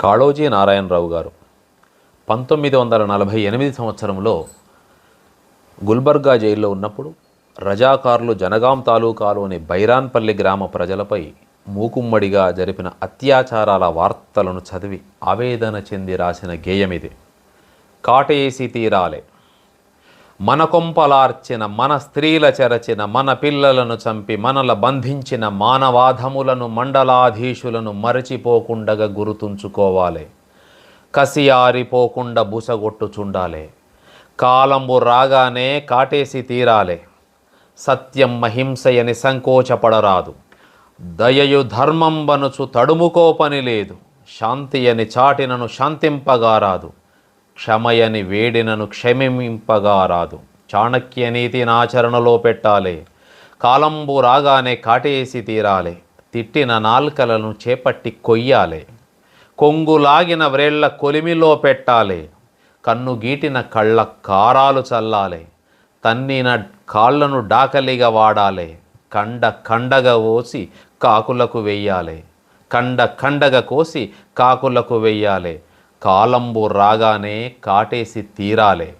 కాళోజీ నారాయణరావు గారు. పంతొమ్మిది వందల నలభై ఎనిమిది సంవత్సరంలో గుల్బర్గా జైల్లో ఉన్నప్పుడు రజాకారులు జనగాం తాలూకాలోని బైరాన్పల్లి గ్రామ ప్రజలపై మూకుమ్మడిగా జరిపిన అత్యాచారాల వార్తలను చదివి ఆవేదన చెంది రాసిన గేయమిది. కాటేసి తీరాలే. మన కొంపలార్చిన మన స్త్రీల చెరచిన మన పిల్లలను చంపి మనల బంధించిన మానవాధములను మండలాధీశులను మరచిపోకుండగా గుర్తుంచుకోవాలి. కసి ఆరిపోకుండా బుసగొట్టుచుండాలే. కాలంబు రాగానే కాటేసి తీరాలే. సత్యం మహింసయని సంకోచపడరాదు. దయయు ధర్మం మనసు తడుముకో తడుముకోపని లేదు. శాంతి అని చాటినను శాంతింపగారాదు. క్షమయని వేడినను క్షమింపగారాదు చాణక్య నీతినాచరణలో పెట్టాలి. కాలంబు రాగానే కాటేసి తీరాలి. తిట్టిన నాల్కలను చేపట్టి కొయ్యాలి. కొంగులాగిన వ్రేళ్ళ కొలిమిలో పెట్టాలి. కన్ను గీటిన కళ్ళ కారాలు చల్లాలి. తన్నిన కాళ్ళను డాకలిగా వాడాలి. కండ కండగా ఓసి కాకులకు వెయ్యాలి. కండ కండగా కోసి కాకులకు వెయ్యాలి. కాలంబు రాగానే కాటేసి తీరాలే.